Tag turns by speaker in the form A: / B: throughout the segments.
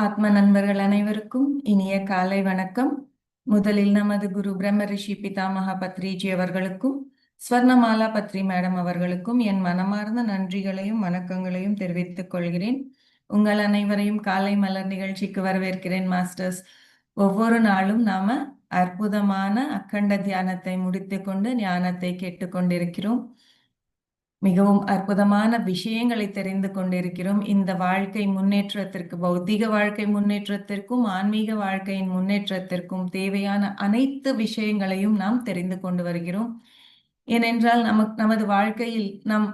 A: ஆத்ம நண்பர்கள் அனைவருக்கும் இனிய காலை வணக்கம். முதலில் நமது குரு பிரம்ம ரிஷி பிதாமகா பத்ரிஜி அவர்களுக்கும் ஸ்வர்ணமாலா பத்ரி மேடம் அவர்களுக்கும் என் மனமார்ந்த நன்றிகளையும் வணக்கங்களையும் தெரிவித்துக் கொள்கிறேன். உங்கள் அனைவரையும் காலை மலர் நிகழ்ச்சிக்கு வரவேற்கிறேன் மாஸ்டர்ஸ். ஒவ்வொரு நாளும் நாம அற்புதமான அக்கண்ட தியானத்தை முடித்துக்கொண்டு ஞானத்தை கேட்டுக்கொண்டிருக்கிறோம் மிகவும் அற்புதமான விஷயங்களை தெரிந்து கொண்டிருக்கிறோம். இந்த வாழ்க்கை முன்னேற்றத்திற்கு பௌத்திக வாழ்க்கை முன்னேற்றத்திற்கும் ஆன்மீக வாழ்க்கையின் முன்னேற்றத்திற்கும் தேவையான அனைத்து விஷயங்களையும் நாம் தெரிந்து கொண்டு வருகிறோம். ஏனென்றால் நமக்கு நமது வாழ்க்கையில் நம்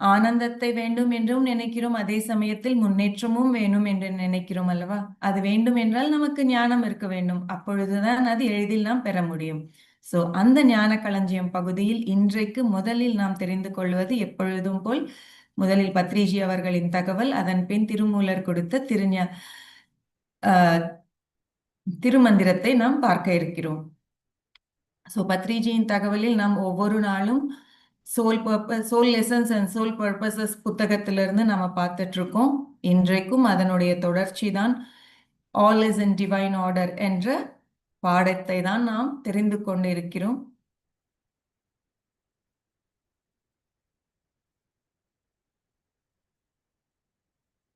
A: ஆனந்தத்தை வேண்டும் என்றும் நினைக்கிறோம். அதே சமயத்தில் முன்னேற்றமும் வேணும் என்று நினைக்கிறோம் அல்லவா? அது வேண்டும் என்றால் நமக்கு ஞானம் இருக்க வேண்டும். அப்பொழுதுதான் அது எளிதில் நாம் பெற முடியும். சோ அந்த ஞான களஞ்சியம் பகுதியில் இன்றைக்கு முதலில் நாம் தெரிந்து கொள்வது எப்பொழுதும் போல் முதலில் பத்ரிஜி அவர்களின் தகவல் அதன் பின் திருமூலர் கொடுத்த திருஞ திருமந்திரத்தை நாம் பார்க்க இருக்கிறோம். சோ பத்ரிஜியின் தகவலில் நாம் ஒவ்வொரு நாளும் soul purpose soul lessons and soul purposes புத்தகத்திலிருந்து நம்ம பார்த்துட்டு இருக்கோம் இன்றைக்கும் அதனுடைய தொடர்ச்சி தான் all is in divine order என்ற பாடத்தை தான் நாம் தெரிந்து கொண்டிருக்கிறோம்.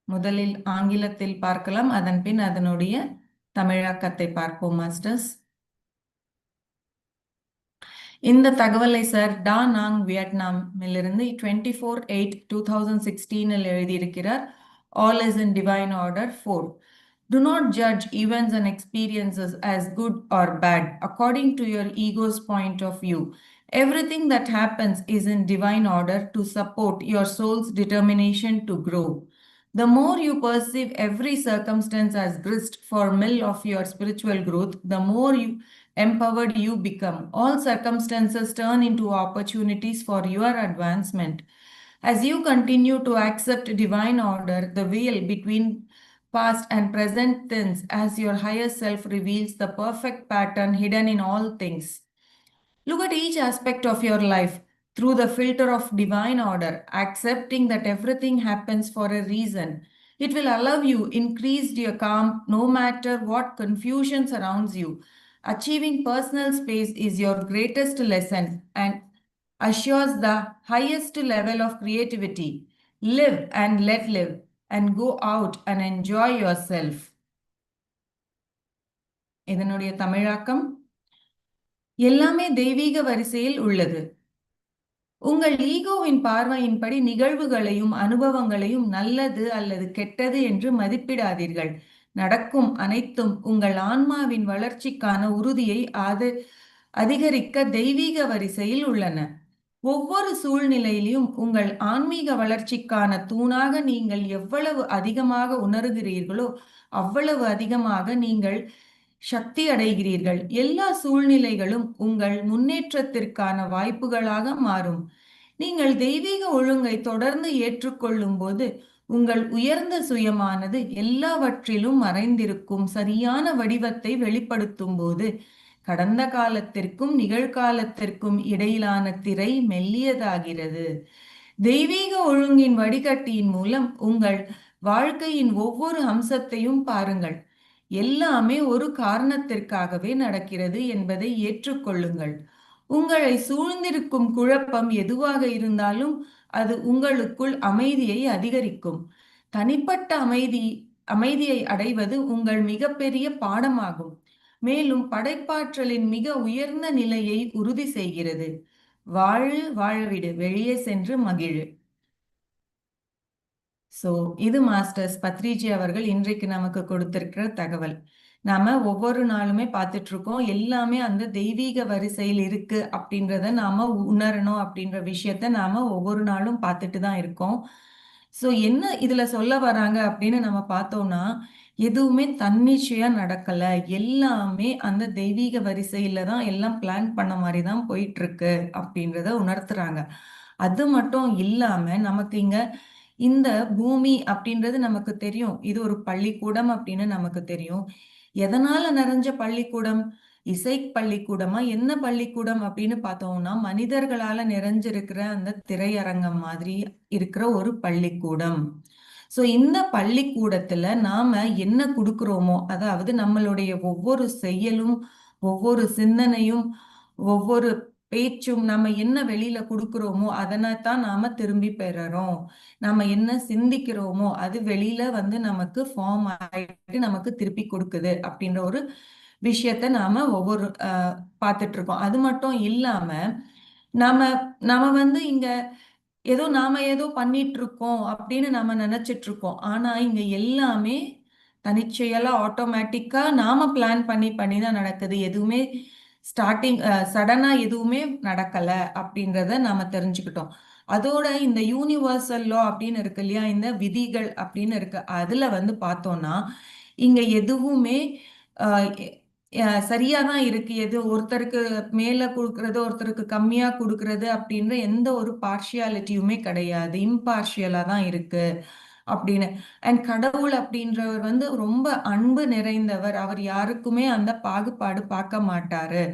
A: முதலில் ஆங்கிலத்தில் பார்க்கலாம். அதன் பின் அதனுடைய தமிழாக்கத்தை பார்ப்போம் மாஸ்டர்ஸ். இந்த தகவலை சார் டா நாங் வியட்நாமிலிருந்து twenty four eight two thousand சிக்ஸ்டீனில் எழுதியிருக்கிறார். All is in divine order for Do not judge events and experiences as good or bad according to your ego's point of view. Everything that happens is in divine order to support your soul's determination to grow. The more you perceive every circumstance as grist for mill of your spiritual growth, the more you empowered you become. All circumstances turn into opportunities for your advancement. As you continue to accept divine order, the veil between past and present things as your higher self reveals the perfect pattern hidden in all things. Look at each aspect of your life through the filter of divine order, accepting that everything happens for a reason. It will allow you increased your calm no matter what confusion surrounds you. Achieving personal space is your greatest lesson and assures the highest level of creativity. Live and let live and go out and enjoy yourself இதனுடைய தமிழாக்கம் எல்லாமே தெய்வீக வரிசையில் உள்ளது. உங்கள் ஈகோவின் பார்வையின்படி நிகழ்வுகளையும் அனுபவங்களையும் நல்லது அல்லது கெட்டது என்று மதிப்பிடாதீர்கள். நடக்கும் அனைத்தும் உங்கள் ஆன்மாவின் வளர்ச்சிக்கான உறுதியை அது அதிகரிக்க தெய்வீக வரிசையில் உள்ளன. ஒவ்வொரு சூழ்நிலையிலும் உங்கள் ஆன்மீக வளர்ச்சிக்கான தூணாக நீங்கள் எவ்வளவு அதிகமாக உணர்கிறீர்களோ அவ்வளவு அதிகமாக நீங்கள் சக்தி அடைகிறீர்கள். எல்லா சூழ்நிலைகளும் உங்கள் முன்னேற்றத்திற்கான வாய்ப்புகளாக மாறும். நீங்கள் தெய்வீக ஒழுங்கை தொடர்ந்து ஏற்றுக்கொள்ளும் போது உங்கள் உயர்ந்த சுயமானது எல்லாவற்றிலும் மறைந்திருக்கும் சரியான வடிவத்தை வெளிப்படுத்தும் போது கடந்த காலத்திற்கும் நிகழ்காலத்திற்கும் இடையிலான திரை மெல்லியதாகிறது. தெய்வீக ஒழுங்கின் வடிகட்டியின் மூலம் உங்கள் வாழ்க்கையின் ஒவ்வொரு அம்சத்தையும் பாருங்கள். எல்லாமே ஒரு காரணத்திற்காகவே நடக்கிறது என்பதை ஏற்றுக்கொள்ளுங்கள். உங்களை சூழ்ந்திருக்கும் குழப்பம் எதுவாக இருந்தாலும் அது உங்களுக்குள் அமைதியை அதிகரிக்கும். தனிப்பட்ட அமைதி அமைதியை அடைவது உங்கள் மிகப்பெரிய பாடமாகும். மேலும் படைப்பாற்றலின் மிக உயர்ந்த நிலையை உறுதி செய்கிறது. வாழு வாழவிடு வெளியே சென்று மகிழு. ஸோ இது மாஸ்டர்ஸ் பத்ரிஜி அவர்கள் இன்றைக்கு நமக்கு கொடுத்திருக்கிற தகவல். நாம ஒவ்வொரு நாளுமே பார்த்துட்டு இருக்கோம் எல்லாமே அந்த தெய்வீக வரிசையில் இருக்கு அப்படின்றத நாம உணரணும் அப்படின்ற விஷயத்த நாம ஒவ்வொரு நாளும் பார்த்துட்டு தான் இருக்கோம். ஸோ என்ன இதுல சொல்ல வராங்க அப்படின்னு நம்ம பார்த்தோம்னா எதுவுமே தன்னிச்சையா நடக்கல. எல்லாமே அந்த தெய்வீக வரிசையில தான் எல்லாம் பிளான் பண்ண மாதிரி தான் போயிட்டு இருக்கு அப்படின்றத உணர்த்துறாங்க. அது மட்டும் இல்லாம நமக்கு இங்க இந்த பூமி அப்படின்றது நமக்கு தெரியும். இது ஒரு பள்ளிக்கூடம் அப்படின்னு நமக்கு தெரியும். எதனால நிறைஞ்ச பள்ளிக்கூடம்? இசை பள்ளிக்கூடமா? என்ன பள்ளிக்கூடம் அப்படின்னு பார்த்தோம்னா மனிதர்களால நிறைஞ்சிருக்கிற அந்த திரையரங்கம் மாதிரி இருக்கிற ஒரு பள்ளிக்கூடம். ஸோ இந்த பள்ளிக்கூடத்துல நாம என்ன கொடுக்குறோமோ அதாவது நம்மளுடைய ஒவ்வொரு செயலும் ஒவ்வொரு சிந்தனையும் ஒவ்வொரு பேச்சும் நம்ம என்ன வெளியில கொடுக்குறோமோ அதனைத்தான் தான் நாம திரும்பி பெறறோம். நம்ம என்ன சிந்திக்கிறோமோ அது வெளியில வந்து நமக்கு ஃபார்ம் ஆயிட்டு நமக்கு திருப்பி கொடுக்குது அப்படின்ற ஒரு விஷயத்த நாம ஒவ்வொரு பார்த்துட்டு இருக்கோம். அது மட்டும் இல்லாம நாம நாம வந்து இங்க ஏதோ நாம ஏதோ பண்ணிட்டு இருக்கோம் அப்படின்னு நாம நினைச்சிட்டு இருக்கோம் ஆனா இங்க எல்லாமே தனிச்செயலா ஆட்டோமேட்டிக்கா நாம பிளான் பண்ணி பண்ணி தான் நடக்குது. எதுவுமே ஸ்டார்டிங் சடனா எதுவுமே நடக்கல அப்படின்றத நாம தெரிஞ்சுக்கிட்டோம். அதோட இந்த யூனிவர்சல் லா அப்படின்னு இருக்கு இல்லையா? இந்த விதிகள் அப்படின்னு இருக்கு. அதுல வந்து பார்த்தோம்னா இங்க எதுவுமே சரியா தான் இருக்கு. எது ஒருத்தருக்கு மேல கொடுக்கறது ஒருத்தருக்கு கம்மியா கொடுக்கறது அப்படின்ற எந்த ஒரு பார்ஷியாலிட்டியுமே கிடையாது. இம்பார்ஷியலா தான் இருக்கு அப்படின்னு. அண்ட் கடவுள் அப்படின்றவர் வந்து ரொம்ப அன்பு நிறைந்தவர். அவர் யாருக்குமே அந்த பாகுபாடு பார்க்க மாட்டாரு.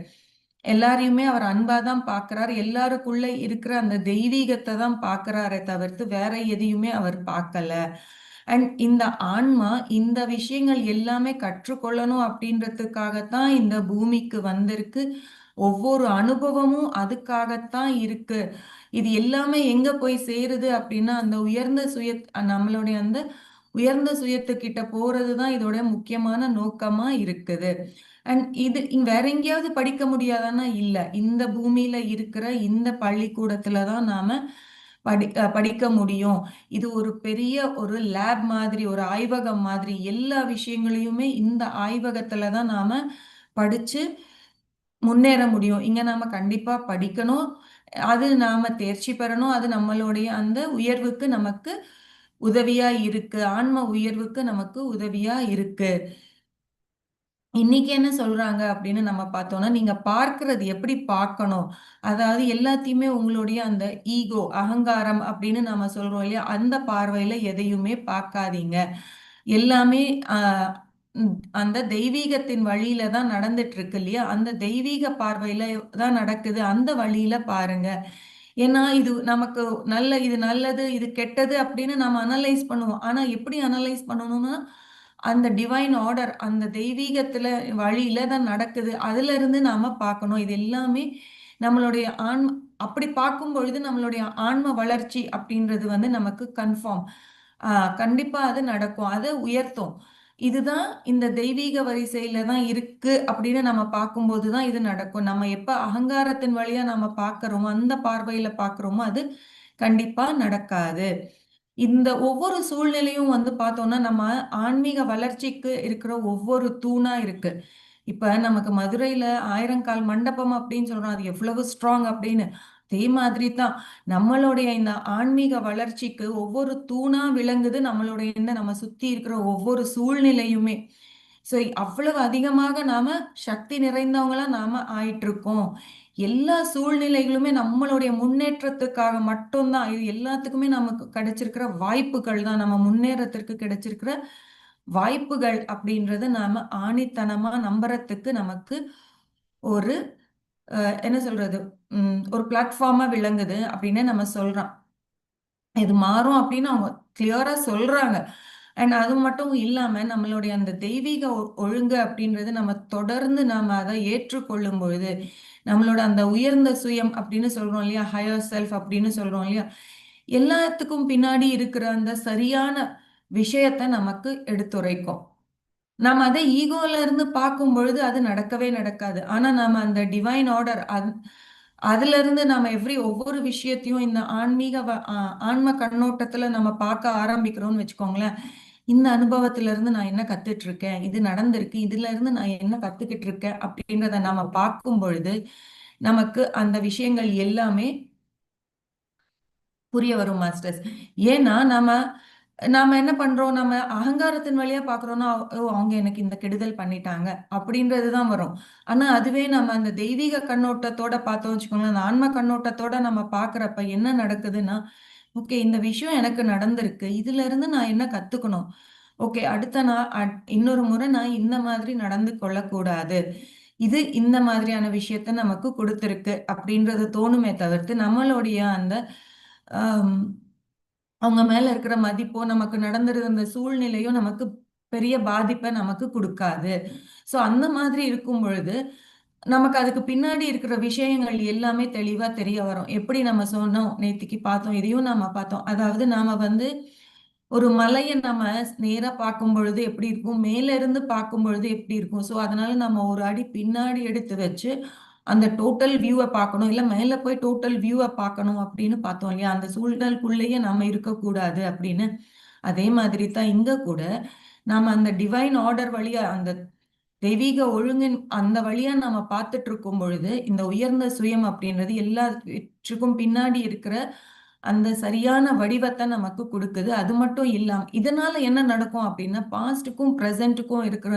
A: எல்லாரையுமே அவர் அன்பா தான் பார்க்கிறாரு. எல்லாருக்குள்ள இருக்கிற அந்த தெய்வீகத்தை தான் பார்க்கிறாரே தவிர்த்து வேற எதையுமே அவர் பார்க்கல. அண்ட் இந்த ஆன்மா இந்த விஷயங்கள் எல்லாமே கற்றுக்கொள்ளணும் அப்படின்றதுக்காகத்தான் இந்த பூமிக்கு வந்திருக்கு. ஒவ்வொரு அனுபவமும் அதுக்காகத்தான் இருக்கு. இது எல்லாமே எங்க போய் சேருது அப்படின்னா அந்த உயர்ந்த சுய நம்மளுடைய அந்த உயர்ந்த சுயத்துக்கிட்ட போறதுதான் இதோட முக்கியமான நோக்கமா இருக்குது. அண்ட் இது வேற எங்கேயாவது படிக்க முடியாதானா இல்ல. இந்த பூமியில இருக்கிற இந்த பள்ளிக்கூடத்துல தான் நாம படி படிக்க முடியும். இது ஒரு பெரிய ஒரு லேப் மாதிரி ஒரு ஆய்வகம் மாதிரி எல்லா விஷயங்களையுமே இந்த ஆய்வகத்துல தான் நாம படிச்சு முன்னேற முடியும். இங்க நாம கண்டிப்பா படிக்கணும். அது நாம தேர்ச்சி பெறணும். அது நம்மளுடைய அந்த உயர்வுக்கு நமக்கு உதவியா இருக்கு. ஆன்ம உயர்வுக்கு நமக்கு உதவியா இருக்கு. இன்னைக்கு என்ன சொல்றாங்க அப்படின்னு நம்ம பார்த்தோம்னா நீங்க பார்க்கறது எப்படி பார்க்கணும்? அதாவது எல்லாத்தையுமே உங்களுடைய அந்த ஈகோ அகங்காரம் அப்படின்னு நம்ம சொல்றோம் இல்லையா? அந்த பார்வையில எதையுமே பார்க்காதீங்க. எல்லாமே ஆஹ் அந்த தெய்வீகத்தின் வழியில தான் நடந்துட்டு இருக்கு இல்லையா? அந்த தெய்வீக பார்வையில தான் நடக்குது. அந்த வழியில பாருங்க. ஏன்னா இது நமக்கு நல்ல இது நல்லது இது கெட்டது அப்படின்னு நம்ம அனலைஸ் பண்ணுவோம். ஆனா எப்படி அனலைஸ் பண்ணணும்னா அந்த டிவைன் ஆர்டர் அந்த தெய்வீகத்துல வழியில தான் நடக்குது. அதுல இருந்து நாம பார்க்கணும். இது எல்லாமே நம்மளுடைய ஆன்ம அப்படி பார்க்கும் பொழுது நம்மளுடைய ஆன்ம வளர்ச்சி அப்படின்றது வந்து நமக்கு கன்ஃபார்ம் கண்டிப்பா அது நடக்கும். அதை உயர்த்தும். இதுதான் இந்த தெய்வீக வரிசையில தான் இருக்கு அப்படின்னு நம்ம பார்க்கும்போது தான் இது நடக்கும். நம்ம எப்ப அகங்காரத்தின் வழியா நம்ம பார்க்கறோமோ அந்த பார்வையில பார்க்கறோமோ அது கண்டிப்பா நடக்காது. இந்த ஒவ்வொரு சூழ்நிலையும் வந்து பார்த்தோம்னா நம்ம ஆன்மீக வளர்ச்சிக்கு இருக்கிற ஒவ்வொரு தூணா இருக்கு. இப்ப நமக்கு மதுரையில ஆயிரங்கால் மண்டபம் அப்படின்னு சொல்றோம். அது எவ்வளவு ஸ்ட்ராங் அப்படின்னு. அதே மாதிரி தான் நம்மளுடைய இந்த ஆன்மீக வளர்ச்சிக்கு ஒவ்வொரு தூணா விளங்குது. நம்மளுடைய இந்த நம்ம சுத்தி இருக்கிற ஒவ்வொரு சூழ்நிலையுமே. ஸோ அவ்வளவு அதிகமாக நாம சக்தி நிறைந்தவங்களா நாம ஆயிட்டு இருக்கோம் எல்லா சூழ்நிலைகளுமே நம்மளுடைய முன்னேற்றத்துக்காக மட்டும்தான். இது எல்லாத்துக்குமே நமக்கு கிடைச்சிருக்கிற வாய்ப்புகள் தான். நம்ம முன்னேறத்திற்கு கிடைச்சிருக்கிற வாய்ப்புகள் அப்படின்றத நாம ஆணித்தனமா நம்புறதுக்கு நமக்கு ஒரு என்ன சொல்றது? உம் ஒரு பிளாட்ஃபார்மா விளங்குது அப்படின்னு நம்ம சொல்றோம். இது மாறும் அப்படின்னு அவங்க கிளியரா சொல்றாங்க. அண்ட் அது மட்டும் இல்லாம நம்மளுடைய அந்த தெய்வீக ஒழுங்கு அப்படின்றது நம்ம தொடர்ந்து நாம அதை ஏற்றுக்கொள்ளும் பொழுது நம்மளோட அந்த உயர்ந்த சுயம் அப்படின்னு சொல்றோம் இல்லையா? ஹையர் செல்ஃப் அப்படின்னு சொல்றோம் இல்லையா? எல்லாத்துக்கும் பின்னாடி இருக்கிற அந்த சரியான விஷயத்த நமக்கு எடுத்துரைக்கும். நம்ம அதை ஈகோல இருந்து பார்க்கும் பொழுது அது நடக்கவே நடக்காது. ஆனா நாம அந்த டிவைன் ஆர்டர் அதுல இருந்து நாம எவ்ரி ஒவ்வொரு விஷயத்தையும் இந்த ஆன்மீக ஆன்ம கண்ணோட்டத்துல நம்ம பார்க்க ஆரம்பிக்கிறோம்னு வச்சுக்கோங்களேன். இந்த அனுபவத்துல இருந்து நான் என்ன கத்துட்டு இருக்கேன் இது நடந்திருக்கு. இதுல இருந்து நான் என்ன கத்துக்கிட்டு இருக்கேன் அப்படின்றத நாம பார்க்கும் பொழுது நமக்கு அந்த விஷயங்கள் எல்லாமே புரிய வரும் மாஸ்டர்ஸ். ஏன்னா நம்ம நாம என்ன பண்றோம்? நம்ம அகங்காரத்தின் வழியா பாக்குறோம்னா அவங்க எனக்கு இந்த கெடுதல் பண்ணிட்டாங்க அப்படின்றதுதான் வரும். ஆனா அதுவே நம்ம அந்த தெய்வீக கண்ணோட்டத்தோட பார்த்தோம் வச்சுக்கோங்களேன். அந்த ஆன்ம கண்ணோட்டத்தோட நம்ம பாக்குறப்ப என்ன நடக்குதுன்னா ஓகே இந்த விஷயம் எனக்கு நடந்திருக்கு. இதுல இருந்து நான் என்ன கத்துக்கணும்? ஓகே அடுத்த நான் இன்னொரு முறை நான் இந்த மாதிரி நடந்து கொள்ளக்கூடாது. இது இந்த மாதிரியான விஷயத்த நமக்கு கொடுத்துருக்கு அப்படின்றது தோணுமே தவிர்த்து நம்மளுடைய அந்த அவங்க மேல இருக்கிற மதிப்போ நமக்கு நடந்திருந்த சூழ்நிலையோ நமக்கு பெரிய பாதிப்பை நமக்கு கொடுக்காது. ஸோ அந்த மாதிரி இருக்கும் பொழுது நமக்கு அதுக்கு பின்னாடி இருக்கிற விஷயங்கள் எல்லாமே தெளிவா தெரிய வரும். எப்படி நம்ம சொன்னோம் நேத்திக்கு பார்த்தோம் இதையும் நாம பார்த்தோம். அதாவது நாம வந்து ஒரு மலையை நம்ம நேரா பார்க்கும் பொழுது எப்படி இருக்கும் மேல இருந்து பார்க்கும் பொழுது எப்படி இருக்கும். ஸோ அதனால நம்ம ஒரு அடி பின்னாடி எடுத்து வச்சு அந்த டோட்டல் வியூவை பார்க்கணும். இல்லை மேலே போய் டோட்டல் வியூவை பார்க்கணும் அப்படின்னு பார்த்தோம் இல்லையா? அந்த சூழ்நிலைக்குள்ளேயே நம்ம இருக்கக்கூடாது அப்படின்னு. அதே மாதிரி தான் இங்க கூட நாம அந்த டிவைன் ஆர்டர் வழியா அந்த தெய்வீக ஒழுங்கின் அந்த வழியா நாம பார்த்துட்டு இருக்கும் பொழுது இந்த உயர்ந்த சுயம் அப்படின்றது எல்லாற்றுக்கும் பின்னாடி இருக்கிற அந்த சரியான வடிவத்தை நமக்கு கொடுக்குது. அது மட்டும் இல்லாம இதனால என்ன நடக்கும் அப்படின்னா பாஸ்டுக்கும் ப்ரெசண்ட்டுக்கும் இருக்கிற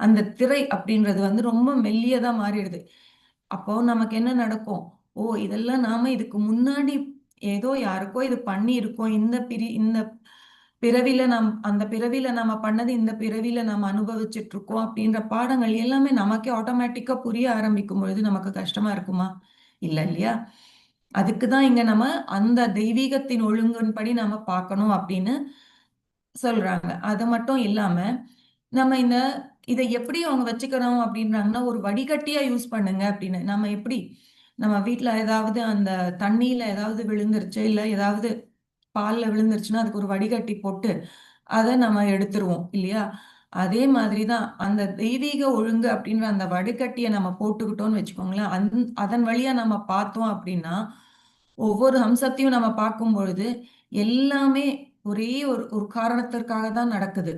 A: அந்த திரை அப்படின்றது வந்து ரொம்ப மெல்லியதா மாறிடுது. அப்போ நமக்கு என்ன நடக்கும்? ஓ இதெல்லாம் நாம இதுக்கு முன்னாடி ஏதோ யாருக்கோ இது பண்ணி இருக்கோம் இந்த பிரி இந்த பிறவில நம் அந்த பிறவில நம்ம பண்ணது இந்த பிறவில நம்ம அனுபவிச்சுட்டு இருக்கோம் அப்படின்ற பாடங்கள் எல்லாமே நமக்கே ஆட்டோமேட்டிக்கா புரிய ஆரம்பிக்கும் பொழுது நமக்கு கஷ்டமா இருக்குமா? இல்ல இல்லையா? அதுக்குதான் இங்க நம்ம அந்த தெய்வீகத்தின் ஒழுங்கின்படி நம்ம பார்க்கணும் அப்படின்னு சொல்றாங்க. அது மட்டும் இல்லாம நம்ம இந்த இதை எப்படி அவங்க வச்சுக்கிறோம் அப்படின்றாங்கன்னா ஒரு வடிகட்டியா யூஸ் பண்ணுங்க அப்படின்னு. நம்ம எப்படி நம்ம வீட்டில் ஏதாவது அந்த தண்ணியில ஏதாவது விழுந்துருச்சு இல்ல ஏதாவது பால்ல விழுந்துருச்சுன்னா அதுக்கு ஒரு வடிகட்டி போட்டு அதை நம்ம எடுத்துருவோம் இல்லையா? அதே மாதிரி தான் அந்த தெய்வீக ஒழுங்கு அப்படின்ற அந்த வடிகட்டியை நம்ம போட்டுக்கிட்டோம்னு வச்சுக்கோங்களேன். அந் அதன் வழியாக நம்ம பார்த்தோம் அப்படின்னா ஒவ்வொரு அம்சத்தையும் நம்ம பார்க்கும் பொழுது எல்லாமே ஒரே ஒரு ஒரு காரணத்திற்காக தான் நடக்குது.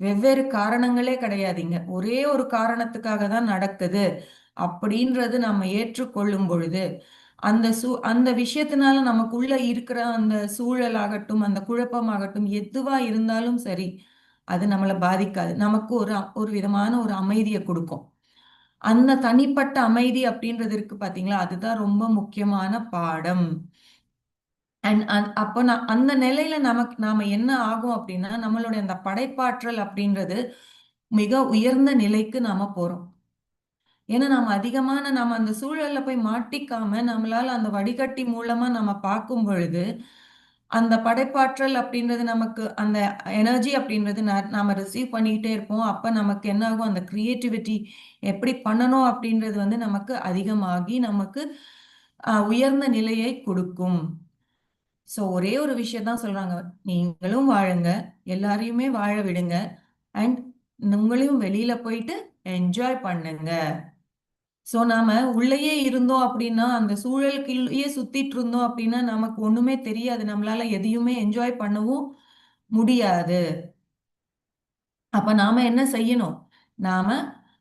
A: வெவ்வேறு காரணங்களே கிடையாதுங்க ஒரே ஒரு காரணத்துக்காக தான் நடக்குது அப்படின்றது நம்ம ஏற்றுக்கொள்ளும் பொழுது அந்த சூ அந்த விஷயத்தினால நமக்குள்ள இருக்கிற அந்த சூழலாகட்டும் அந்த குழப்பமாகட்டும் எதுவா இருந்தாலும் சரி அது நம்மளை பாதிக்காது. நமக்கு ஒரு ஒரு விதமான ஒரு அமைதியை கொடுக்கும். அந்த தனிப்பட்ட அமைதி அப்படின்றது இருக்கு பாத்தீங்களா? அதுதான் ரொம்ப முக்கியமான பாடம். அண்ட் அப்போ நான் அந்த நிலையில நமக்கு நாம என்ன ஆகும் அப்படின்னா நம்மளுடைய அந்த படைப்பாற்றல் அப்படின்றது மிக உயர்ந்த நிலைக்கு நாம போறோம். ஏன்னா நம்ம அதிகமான நம்ம அந்த சூழல்ல போய் மாட்டிக்காம நம்மளால அந்த வடிகட்டி மூலமா நம்ம பார்க்கும் பொழுது அந்த படைப்பாற்றல் அப்படின்றது நமக்கு அந்த எனர்ஜி அப்படின்றது நாம ரிசீவ் பண்ணிக்கிட்டே இருப்போம். அப்ப நமக்கு என்ன ஆகும் அந்த கிரியேட்டிவிட்டி எப்படி பண்ணணும் அப்படின்றது வந்து நமக்கு அதிகமாகி நமக்கு உயர்ந்த நிலையை கொடுக்கும். ஸோ ஒரே ஒரு விஷயம் தான் சொல்றாங்க. நீங்களும் வாழுங்க எல்லாரையுமே வாழ விடுங்க அண்ட் உங்களையும் வெளியில போயிட்டு என்ஜாய் பண்ணுங்க. ஸோ நாம உள்ளேயே இருந்தோம் அப்படின்னா அந்த சூழலுக்குள்ளேயே சுத்திட்டு இருந்தோம் அப்படின்னா நமக்கு ஒண்ணுமே தெரியாது. நம்மளால எதையுமே என்ஜாய் பண்ணவும் முடியாது. அப்ப நாம என்ன செய்யணும்? நாம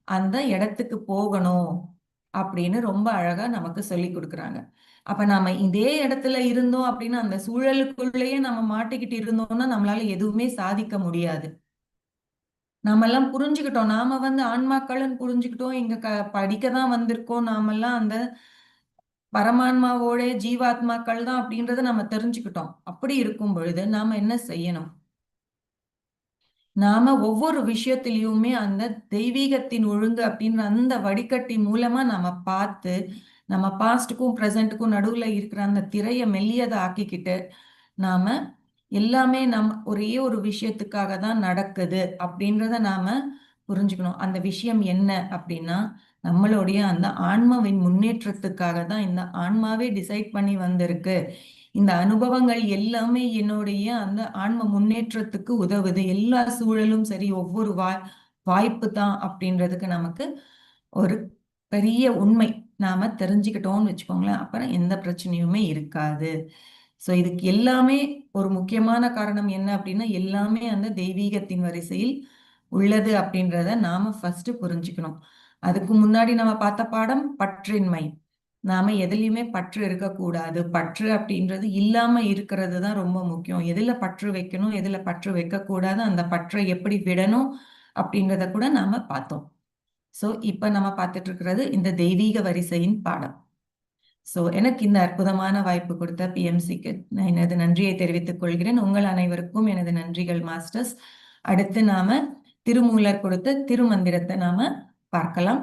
A: அந்த இடத்துக்கு போகணும் அப்படின்னு ரொம்ப அழகா நமக்கு சொல்லி கொடுக்குறாங்க. அப்ப நாம இதே இடத்துல இருந்தோம் அப்படின்னா அந்த சூழலுக்குள்ளேயே நம்ம மாட்டிக்கிட்டு இருந்தோம்னா நம்மளால எதுவுமே சாதிக்க முடியாது. நாமெல்லாம் புரிஞ்சுக்கிட்டோம். நாம வந்து ஆன்மாக்கள்னு புரிஞ்சுக்கிட்டோம். இங்க க படிக்க தான் வந்திருக்கோம். நாமெல்லாம் அந்த பரமான்மாவோட ஜீவாத்மாக்கள் தான் அப்படின்றத நம்ம தெரிஞ்சுக்கிட்டோம். அப்படி இருக்கும் பொழுது நாம என்ன செய்யணும்? நாம ஒவ்வொரு விஷயத்திலையுமே அந்த தெய்வீகத்தின் ஒழுங்கு அப்படின்ற அந்த வடிகட்டி மூலமா நம்ம பார்த்து நம்ம பாஸ்டுக்கும் ப்ரெசண்ட்டுக்கும் நடுவுல இருக்கிற அந்த திரையை மெல்லியதை ஆக்கிக்கிட்டு நாம எல்லாமே நம் ஒரே ஒரு விஷயத்துக்காக தான் நடக்குது அப்படின்றத நாம புரிஞ்சுக்கணும். அந்த விஷயம் என்ன அப்படின்னா நம்மளுடைய அந்த ஆன்மாவின் முன்னேற்றத்துக்காக தான் இந்த ஆன்மாவே டிசைட் பண்ணி வந்திருக்கு. இந்த அனுபவங்கள் எல்லாமே என்னுடைய அந்த ஆன்ம முன்னேற்றத்துக்கு உதவுது. எல்லா சூழலும் சரி ஒவ்வொரு வாய் வாய்ப்பு தான் அப்படின்றதுக்கு நமக்கு ஒரு பெரிய உண்மை நாம தெரிஞ்சுக்கிட்டோம்னு வச்சுக்கோங்களேன். அப்புறம் எந்த பிரச்சனையுமே இருக்காது. ஸோ இதுக்கு எல்லாமே ஒரு முக்கியமான காரணம் என்ன அப்படின்னா எல்லாமே அந்த தெய்வீகத்தின் வரிசையில் உள்ளது அப்படின்றத நாம ஃபர்ஸ்ட் புரிஞ்சுக்கணும். அதுக்கு முன்னாடி நம்ம பார்த்த பாடம் பற்றின்மை. நாம எதுலையுமே பற்று இருக்கக்கூடாது. பற்று அப்படின்றது இல்லாம இருக்கிறது தான் ரொம்ப முக்கியம். எதுல பற்று வைக்கணும் எதுல பற்று வைக்கக்கூடாது அந்த பற்றை எப்படி விடணும் அப்படின்றத கூட நாம பார்த்தோம். ஸோ இப்ப நம்ம பார்த்துட்டு இருக்கிறது இந்த தெய்வீக வரிசையின் பாடம். ஸோ எனக்கு இந்த அற்புதமான வாய்ப்பு கொடுத்த பிஎம்சிக்கு நான் எனது நன்றியை தெரிவித்துக் கொள்கிறேன். உங்கள் அனைவருக்கும் எனது நன்றிகள் மாஸ்டர்ஸ். அடுத்து நாம திருமூலர் கொடுத்த திருமந்திரத்தை நாம பார்க்கலாம்.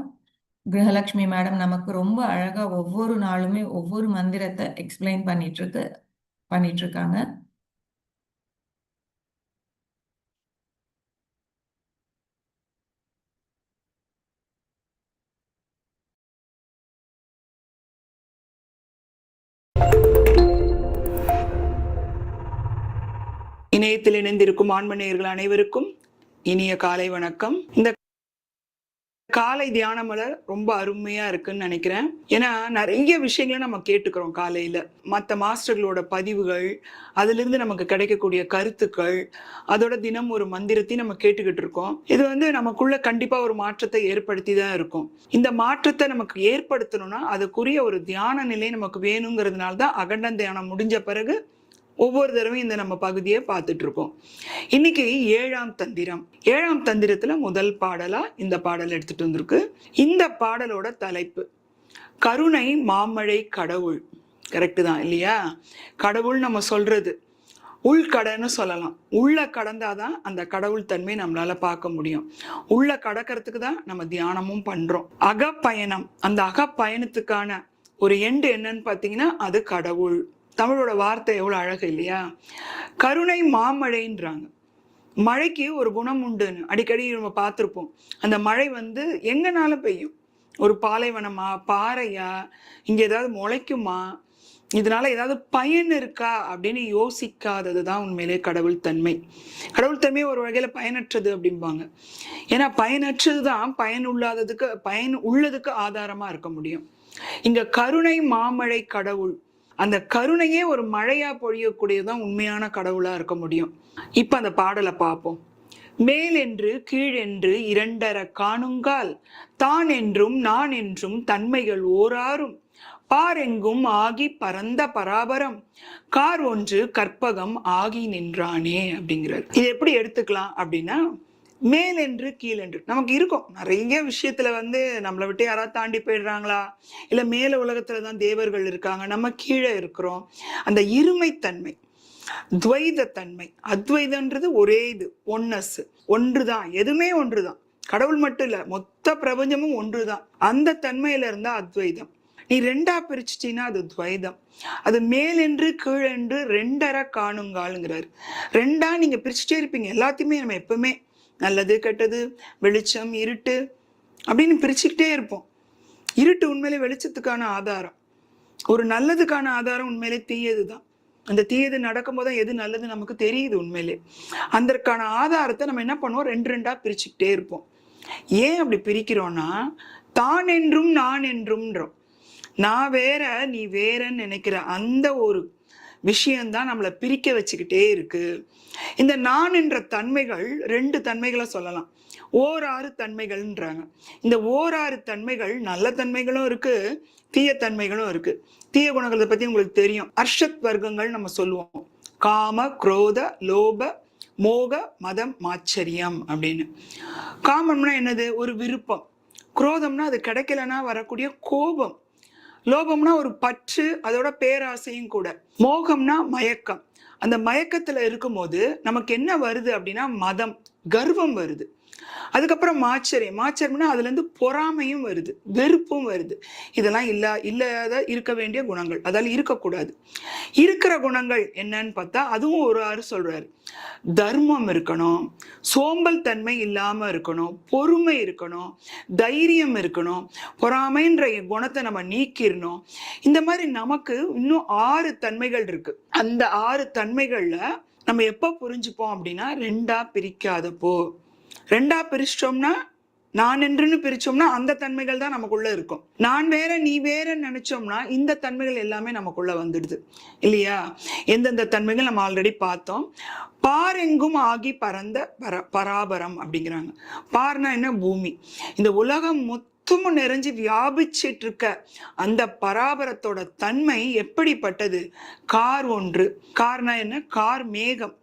A: கிரகலட்சுமி மேடம் நமக்கு ரொம்ப அழகா ஒவ்வொரு நாளுமே ஒவ்வொரு மந்திரத்தை எக்ஸ்பிளைன் பண்ணிட்டு இருக்கு பண்ணிட்டு இருக்காங்க.
B: இணையத்தில் இணைந்திருக்கும் ஆண்மநேயர்கள் அனைவருக்கும் இனிய காலை வணக்கம். இந்த காலை தியான மலர் ரொம்ப அருமையா இருக்குன்னு நினைக்கிறேன். ஏன்னா நிறைய விஷயங்களை நம்ம கேட்டுக்கிறோம் காலையில. மற்ற மாஸ்டர்களோட பதிவுகள் அதிலிருந்து நமக்கு கிடைக்கக்கூடிய கருத்துக்கள் அதோட தினம் ஒரு மந்திரத்தையும் நம்ம கேட்டுக்கிட்டு இருக்கோம். இது வந்து நமக்குள்ள கண்டிப்பா ஒரு மாற்றத்தை ஏற்படுத்தி தான் இருக்கும். இந்த மாற்றத்தை நமக்கு ஏற்படுத்தணும்னா அதுக்குரிய ஒரு தியான நிலை நமக்கு வேணுங்கிறதுனால தான் அகண்ட தியானம் முடிஞ்ச பிறகு ஒவ்வொரு தடவையும் இந்த நம்ம பகுதியை பார்த்துட்டு இருக்கோம் இன்னைக்கு ஏழாம் தந்திரம். ஏழாம் தந்திரத்துல முதல் பாடலா இந்த பாடல் எடுத்துட்டு வந்திருக்கு. இந்த பாடலோட தலைப்பு கருணை மாமழை கடவுள். கரெக்டு தான் இல்லையா? கடவுள் நம்ம சொல்றது உள்கடன்னு சொல்லலாம். உள்ள கடந்தாதான் அந்த கடவுள் தன்மை நம்மளால பார்க்க முடியும். உள்ள கடக்கிறதுக்கு தான் நம்ம தியானமும் பண்றோம். அகப்பயணம் அந்த அகப்பயணத்துக்கான ஒரு எண்டு என்னன்னு பார்த்தீங்கன்னா அது கடவுள். தமிழோட வார்த்தை எவ்வளோ அழகு இல்லையா? கருணை மாமழைன்றாங்க. மழைக்கு ஒரு குணம் உண்டுன்னு அடிக்கடி நம்ம பார்த்துருப்போம். அந்த மழை வந்து எங்கனாலும் பெய்யும். ஒரு பாலைவனமா பாறையா இங்கே ஏதாவது முளைக்குமா? இதனால ஏதாவது பயன் இருக்கா? அப்படின்னு யோசிக்காதது தான் உண்மையிலே கடவுள் தன்மை. கடவுள் தன்மை ஒரு வகையில் பயனற்றது அப்படிம்பாங்க. ஏன்னா பயனற்றது தான் பயன் உள்ளாததுக்கு பயன் உள்ளதுக்கு ஆதாரமாக இருக்க முடியும். இங்கே கருணை மாமழை கடவுள் அந்த கருணையே ஒரு மழையா பொழியக்கூடியதுதான் உண்மையான கடவுளா இருக்க முடியும். இப்ப அந்த பாடலை பார்ப்போம். மேலென்று கீழென்று இரண்டர காணுங்கால் தான் என்றும் நான் என்றும் தன்மைகள் ஓராறும். பாரெங்கும் ஆகி பரந்த பராபரம். கார் ஒன்று கற்பகம் ஆகி நின்றானே அப்படிங்கிறார். இது எப்படி எடுத்துக்கலாம் அப்படின்னா மேலென்று கீழென்று நமக்கு இருக்கும். நிறைய விஷயத்துல வந்து நம்மளை விட்டு யாராவது தாண்டி போயிடுறாங்களா? இல்லை மேல உலகத்துல தான் தேவர்கள் இருக்காங்க. நம்ம கீழே இருக்கிறோம். அந்த இருமைத்தன்மை துவைதத்தன்மை அத்வைதன்றது ஒரே இது ஒன்னஸ். ஒன்றுதான். எதுவுமே ஒன்றுதான். கடவுள் மட்டும் இல்லை மொத்த பிரபஞ்சமும் ஒன்றுதான். அந்த தன்மையில இருந்தா அத்வைதம். நீ ரெண்டா பிரிச்சிட்டீன்னா அது துவைதம். அது மேலென்று கீழென்று ரெண்டரை காணுங்காலுங்கிறாரு. ரெண்டா நீங்க பிரிச்சுட்டே இருப்பீங்க. எல்லாத்தையுமே நம்ம எப்பவுமே நல்லது கெட்டது வெளிச்சம் இருட்டு அப்படின்னு பிரிச்சுக்கிட்டே இருப்போம். இருட்டு உண்மையிலே வெளிச்சத்துக்கான ஆதாரம். ஒரு நல்லதுக்கான ஆதாரம் உண்மையிலே தீயது தான் அந்த தீயது நடக்கும்போது தான் எது நல்லது நமக்கு தெரியுது உண்மையிலே. அதற்கான ஆதாரத்தை நம்ம என்ன பண்ணுவோம்? ரெண்டு ரெண்டாக பிரிச்சுக்கிட்டே இருப்போம். ஏன் அப்படி பிரிக்கிறோம்னா தான் என்றும் நான் என்றும்ன்றோம் நான் வேற நீ வேறன்னு நினைக்கிற அந்த ஒரு விஷயம்தான் நம்மளை பிரிக்க வச்சுக்கிட்டே இருக்கு. இந்த நான் என்ற தன்மைகள் ரெண்டு தன்மைகளை சொல்லலாம். ஓராறு தன்மைகள்ன்றாங்க. இந்த ஓராறு தன்மைகள் நல்ல தன்மைகளும் இருக்கு தீய தன்மைகளும் இருக்கு. தீய குணங்களை பத்தி உங்களுக்கு தெரியும். அர்ஷத் வர்க்கங்கள் நம்ம சொல்லுவோம். காம குரோத லோப மோக மதம் மாச்சரியம் அப்படின்னு. காமம்னா என்னது? ஒரு விருப்பம். குரோதம்னா அது கிடைக்கலன்னா வரக்கூடிய கோபம். லோபம்னா ஒரு பற்று அதோட பேராசையும் கூட. மோகம்னா மயக்கம். அந்த மயக்கத்துல இருக்கும்போது நமக்கு என்ன வருது அப்படின்னா மதம் கர்வம் வருது. அதுக்கப்புறம் மாச்சரியம் மாச்சரியம்னா அதுலேருந்து பொறாமையும் வருது வெறுப்பும் வருது. இதெல்லாம் இல்லா இல்லாத இருக்க வேண்டிய குணங்கள். அதால் இருக்கக்கூடாது. இருக்கிற குணங்கள் என்னன்னு பார்த்தா அதுவும் ஒரு ஆறு சொல்றாரு. தர்மம் இருக்கணும் சோம்பல் தன்மை இல்லாமல் இருக்கணும் பொறுமை இருக்கணும் தைரியம் இருக்கணும் பொறாமைன்ற குணத்தை நம்ம நீக்கிடணும் இந்த மாதிரி நமக்கு இன்னும் ஆறு தன்மைகள் இருக்கு. அந்த ஆறு தன்மைகள்ல நம்ம எப்போ புரிஞ்சுப்போம் அப்படின்னா ரெண்டா பிரிக்காதப்போ. ரெண்டா பிரிச்சிட்டோம்னா நான் என்றுன்னு பிரிச்சோம்னா அந்த தன்மைகள் தான் நமக்குள்ள இருக்கும். நான் வேற நீ வேற நினைச்சோம்னா இந்த தன்மைகள் எல்லாமே நமக்குள்ள வந்துடுது. இல்லையா? எந்தெந்த தன்மைகள் நம்ம ஆல்ரெடி பார்த்தோம். பாரெங்கும் ஆகி பறந்த பர பராபரம் அப்படிங்கிறாங்க. பார்னா என்ன? பூமி. இந்த உலகம் மொத்தமும் நிறைஞ்சு வியாபிச்சிட்டு இருக்க அந்த பராபரத்தோட தன்மை எப்படிப்பட்டது? கார் ஒன்று. கார்னா என்ன? கார் மேகம்.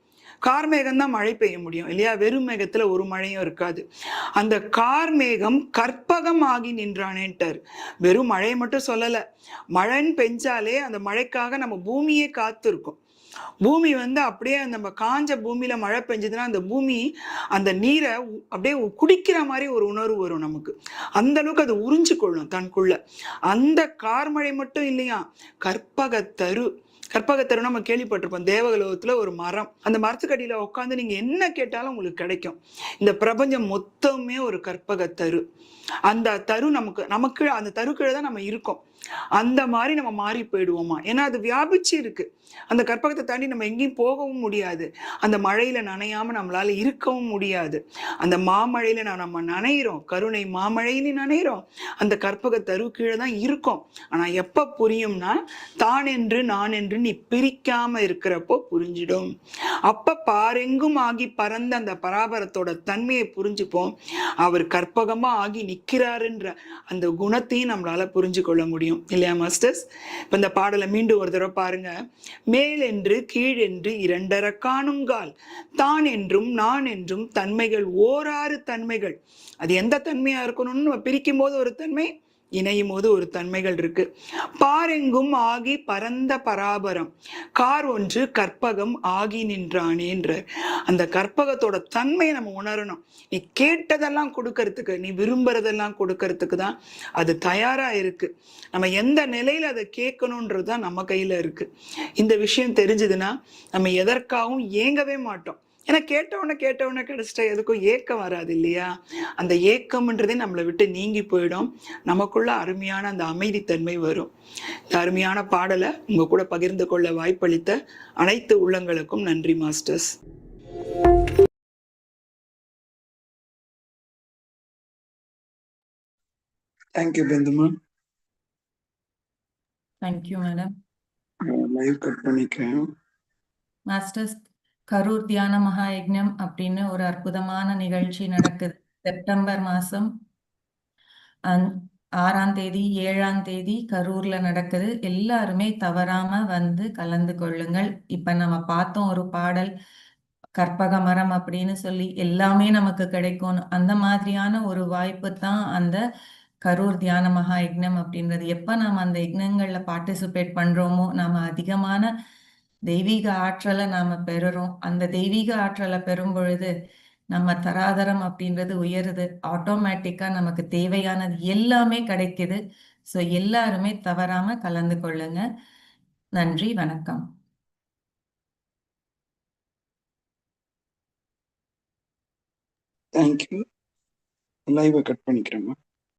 B: கார்மேகம் தான் மழை பெய்ய முடியும் இல்லையா? வெறும் மேகத்தில் ஒரு மழையும் இருக்காது. அந்த கார் மேகம் கற்பகம் ஆகி நின்றானேன்ட்டார். வெறும் மழையை மட்டும் சொல்லலை. மழைன்னு பெஞ்சாலே அந்த மழைக்காக நம்ம பூமியே காத்திருக்கும். பூமி வந்து அப்படியே நம்ம காஞ்ச பூமியில மழை பெஞ்சதுன்னா அந்த பூமி அந்த நீரை உ- அப்படியே குடிக்கிற மாதிரி ஒரு உணர்வு வரும் நமக்கு. அந்த அளவுக்கு அது உறிஞ்சு கொள்ளும் தனக்குள்ள அந்த கார்மழை மட்டும் இல்லையா? கற்பகத்தரு. கற்பகத்தரு நம்ம கேள்விப்பட்டிருப்போம். தேவகலோகத்துல ஒரு மரம். அந்த மரத்துக்கடியில உட்காந்து நீங்க என்ன கேட்டாலும் உங்களுக்கு கிடைக்கும். இந்த பிரபஞ்சம் மொத்தமே ஒரு கற்பகத்தரு. அந்த தரு நமக்கு நமக்கு அந்த தருக்கீழ தான் நம்ம இருக்கோம். அந்த மாதிரி நம்ம மாறி போயிடுவோமா? ஏன்னா அது வியாபிச்சு இருக்கு. அந்த கற்பகத்தை தாண்டி நம்ம எங்கேயும் போகவும் முடியாது. அந்த மழையில நனையாம நம்மளால இருக்கவும் முடியாது. அந்த மாமழையில நான் நம்ம நனைகிறோம் கருணை மாமழைன்னு நனைகிறோம் அந்த கற்பக தரு கீழே தான் இருக்கும். ஆனா எப்ப புரியும்னா தான் என்று நான் என்று நீ பிரிக்காம இருக்கிறப்போ புரிஞ்சிடும். அப்ப பாரெங்கும் ஆகி பறந்த அந்த பராபரத்தோட தன்மையை புரிஞ்சுப்போம். அவர் கற்பகமா ஆகி நிக்கிறாருன்ற அந்த குணத்தையும் நம்மளால புரிஞ்சு கொள்ள முடியும். இல்லையா மாஸ்டர்ஸ்? இப்போ இந்த பாடலை மீண்டும் ஒரு தடவை பாருங்க. மேலென்று கீழென்று இரண்டர காணுங்கால் தான் என்றும் நான் என்றும் தன்மைகள் ஓராறு தன்மைகள். அது எந்த தன்மையாக இருக்கணும்னு நம்ம பிரிக்கும் போது ஒரு தன்மை? இணையும் போது ஒரு தன்மைகள் இருக்கு. பாரெங்கும் ஆகி பரந்த பராபரம். கார் ஒன்று கற்பகம் ஆகி நின்றானேன்ற அந்த கற்பகத்தோட தன்மையை நம்ம உணரணும். நீ கேட்டதெல்லாம் கொடுக்கறதுக்கு நீ விரும்புறதெல்லாம் கொடுக்கறதுக்கு தான் அது தயாரா இருக்கு. நம்ம எந்த நிலையில அதை கேட்கணுன்றது தான் நம்ம கையில இருக்கு. இந்த விஷயம் தெரிஞ்சதுன்னா நம்ம எதற்காகவும் ஏங்கவே மாட்டோம். ஏன்னா கேட்டவொன்னே கேட்டவொன்னே கிடைச்சிட்டா எதுக்கும் ஏக்கம் வராது இல்லையா? அந்த ஏக்கம்ன்றதே நம்மளை விட்டு நீங்கி போயிடும். நமக்குள்ள அருமையான அந்த அமைதித்தன்மை வரும். இந்த அருமையான பாடலை உங்க கூட பகிர்ந்து கொள்ள வாய்ப்பளித்த அனைத்து உள்ளங்களுக்கும் நன்றி masters. Thank you பெந்துமா
A: thank you madam
B: live cut பண்ணிக்கிறேன்.
A: மாஸ்டர்ஸ் கரூர் தியான மகா யஜ்னம் அப்படின்னு ஒரு அற்புதமான நிகழ்ச்சி நடக்குது. செப்டம்பர் மாசம் அந்- ஆறாம் தேதி ஏழாம் தேதி கரூர்ல நடக்குது. எல்லாருமே தவறாம வந்து கலந்து கொள்ளுங்கள். இப்ப நம்ம பார்த்தோம் ஒரு பாடல் கற்பக மரம் அப்படின்னு சொல்லி எல்லாமே நமக்கு கிடைக்கும் அந்த மாதிரியான ஒரு வாய்ப்பு தான் அந்த கரூர் தியான மகா யக்னம் அப்படின்றது. எப்ப நாம அந்த யக்னங்கள்ல பார்ட்டிசிபேட் பண்றோமோ நாம அதிகமான தெய்வீக ஆற்றலை நாம பெறுறோம். அந்த தெய்வீக ஆற்றலை பெறும் பொழுது நம்ம தராதரம் அப்படின்றது உயருது. ஆட்டோமேட்டிக்கா நமக்கு தேவையானது எல்லாமே கிடைக்குது. ஸோ எல்லாருமே தவறாம கலந்து கொள்ளுங்க. நன்றி வணக்கம்.
B: தேங்க்யூ லைவை கட் பண்ணிக்கிறேம்மா